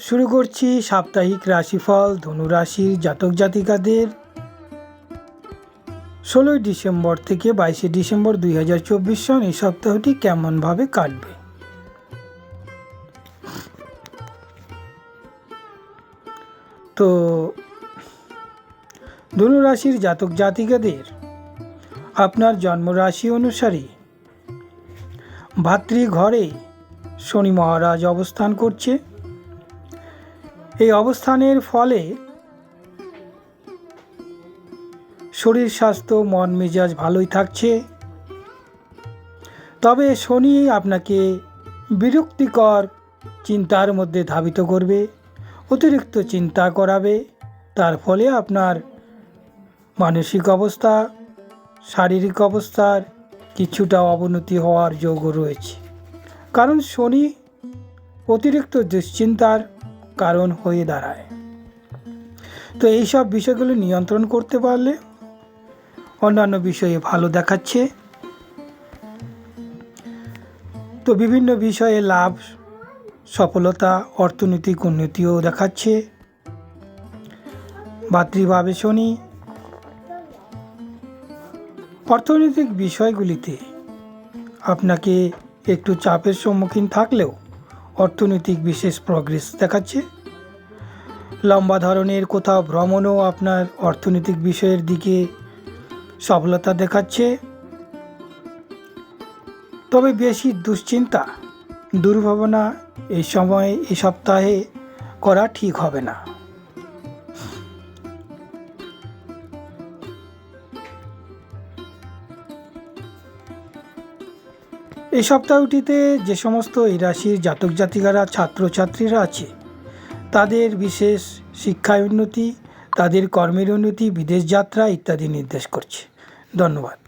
শুরু করছি সাপ্তাহিক রাশিফল, ধনুরাশির জাতক জাতিকাদের। ষোলোই ডিসেম্বর থেকে বাইশে ডিসেম্বর দুই হাজার চব্বিশ সন এই সপ্তাহটি কেমনভাবে কাটবে? তো, ধনুরাশির জাতক জাতিকাদের, আপনার জন্মরাশি অনুসারে ভাতৃঘরে শনি মহারাজ অবস্থান করছে। এই অবস্থানের ফলে শরীর স্বাস্থ্য, মন মেজাজ ভালোই থাকছে। তবে শনি আপনাকে বিরক্তিকর চিন্তার মধ্যে ধাবিত করবে, অতিরিক্ত চিন্তা করাবে। তার ফলে আপনার মানসিক অবস্থা, শারীরিক অবস্থার কিছুটা অবনতি হওয়ার যোগ রয়েছে। কারণ শনি অতিরিক্ত দুশ্চিন্তার কারণ হয়ে দাঁড়ায়। তো এইসব বিষয়গুলো নিয়ন্ত্রণ করতে পারলে অন্যান্য বিষয়ে ভালো দেখাচ্ছে। তো বিভিন্ন বিষয়ে লাভ, সফলতা, অর্থনৈতিক উন্নতিও দেখাচ্ছে। ভাতৃভাবে শনি অর্থনৈতিক বিষয়গুলিতে আপনাকে একটু চাপের সম্মুখীন থাকলেও অর্থনৈতিক বিশেষ প্রগ্রেস দেখাচ্ছে। লম্বা ধরনের কোথাও ভ্রমণও আপনার অর্থনৈতিক বিষয়ের দিকে সফলতা দেখাচ্ছে। তবে বেশি দুশ্চিন্তা, দুর্ভাবনা এই সময়ে এই সপ্তাহে করা ঠিক হবে না। এই সপ্তাহটিতে যে সমস্ত এই রাশির জাতক জাতিকারা, ছাত্রছাত্রীরা আছে, তাদের বিশেষ শিক্ষায় উন্নতি, তাদের কর্মের উন্নতি, বিদেশ যাত্রা ইত্যাদি নির্দেশ করছে। ধন্যবাদ।